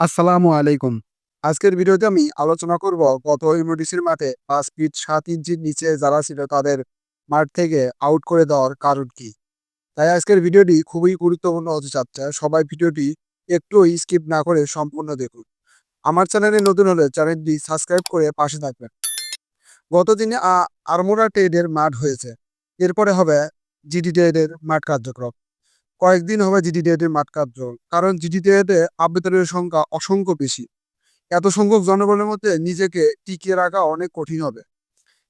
আসসালামু আলাইকুম। আজকের ভিডিওতে আমি আলোচনা করব গত ইউনিটিসির মাঠে পাঁচ ফিট সাত ইঞ্চির নিচে যারা ছিল তাদের মাঠ থেকে আউট করে দেওয়ার কারণ কি? তাই আজকের ভিডিওটি খুবই গুরুত্বপূর্ণ হতে যাচ্ছে সবাই ভিডিওটি একটু স্কিপ না করে সম্পূর্ণ দেখুন। আমার চ্যানেলে নতুন হলে চ্যানেলটি সাবস্ক্রাইব করে পাশে থাকবেন। গত দিনে আরমোরা ট্রেডের মাঠ হয়েছে। এরপরে হবে জিডি ট্রেডের মাঠ কার্যক্রম। কয়েকদিন হবে জিডি ট্রেডের মাঠ কার্যক্রম কারণ জিডি ট্রেডে আবেদনের সংখ্যা অসংখ্য বেশি। এত সংখ্যক জনগণের মধ্যে নিজেকে টিকিয়ে রাখা অনেক কঠিন হবে।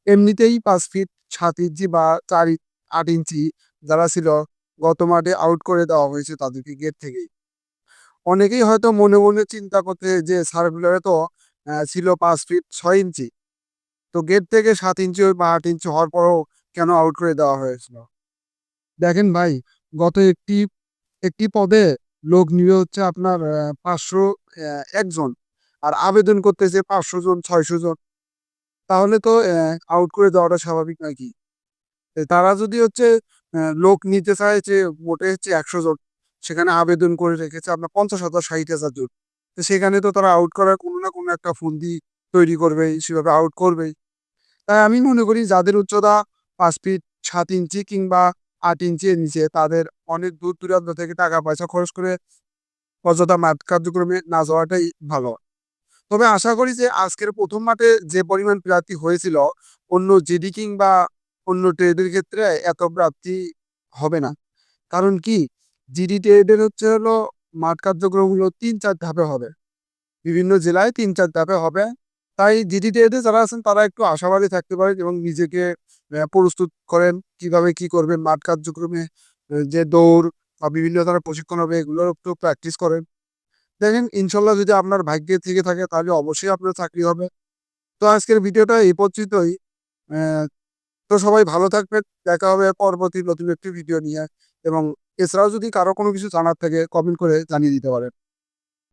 এমনিতেই পাঁচ ফিট সাত ইঞ্চি বা চার আট ইঞ্চি যারা ছিল গত মাঠে আউট করে দেওয়া হয়েছে তাদেরকে গেট থেকেই। অনেকেই হয়তো মনে মনে চিন্তা করতে যে সার্কুলারে তো ছিল পাঁচ ফিট ছয় ইঞ্চি। তো গেট থেকে সাত ইঞ্চি বা আট ইঞ্চি হওয়ার পরও কেন আউট করে দেওয়া হয়েছিল? দেখেন ভাই গত একটি একটি পদে লোক নিবে হচ্ছে আপনার পাঁচশো একজন আর আবেদন করতেছে পাঁচশো জন, ছয়শো জন। তাহলে তো আউট করে দেওয়াটা স্বাভাবিক নাকি তারা যদি হচ্ছে লোক নিতে চায় যে মোটে হচ্ছে একশো জন, সেখানে আবেদন করে রেখেছে আপনার পঞ্চাশ হাজার, ষাট হাজার জন। তো সেখানে তো তারা আউট করার কোনো না কোনো একটা ফন্দি তৈরি করবেই সেভাবে আউট করবেই। তাই আমি মনে করি যাদের উচ্চতা পাঁচ ফিট সাত ইঞ্চি কিংবা আট ইঞ্চির নিচে তাদের অনেক দূর দূরান্ত থেকে টাকা পয়সা খরচ করে অযথা মাঠ কার্যক্রমে না যাওয়াটাই ভালো। তবে আশা করি যে আজকের প্রথম মাঠে যে পরিমাণ প্রার্থী হয়েছিল, অন্য জিডি কিংবা অন্য ট্রেডের ক্ষেত্রে এত প্রাপ্তি হবে না। কারণ কি? জিডি ট্রেডের হচ্ছে হলো মাঠ কার্যক্রমগুলো তিন চার ধাপে হবে। বিভিন্ন জেলায় তিন চার ধাপে হবে। তাই জিডি ট্রেডে যারা আছেন তারা একটু আশাবাদী থাকতে পারেন এবং নিজেকে প্রস্তুত করেন কীভাবে কি করবেন, মাঠ কার্যক্রমে যে দৌড় বা বিভিন্ন ধরনের প্রশিক্ষণ হবে এগুলোর একটু প্র্যাকটিস করেন। দেখেন, ইনশাল্লাহ যদি আপনার ভাগ্যে থেকে থাকে তাহলে অবশ্যই আপনার চাকরি হবে। তো আজকের ভিডিওটা এই পর্যন্তই। তো সবাই ভালো থাকবেন। দেখা হবে পরবর্তী নতুন একটি ভিডিও নিয়ে। এবং এছাড়াও যদি কারও কোনো কিছু জানার থাকে কমেন্ট করে জানিয়ে দিতে পারেন।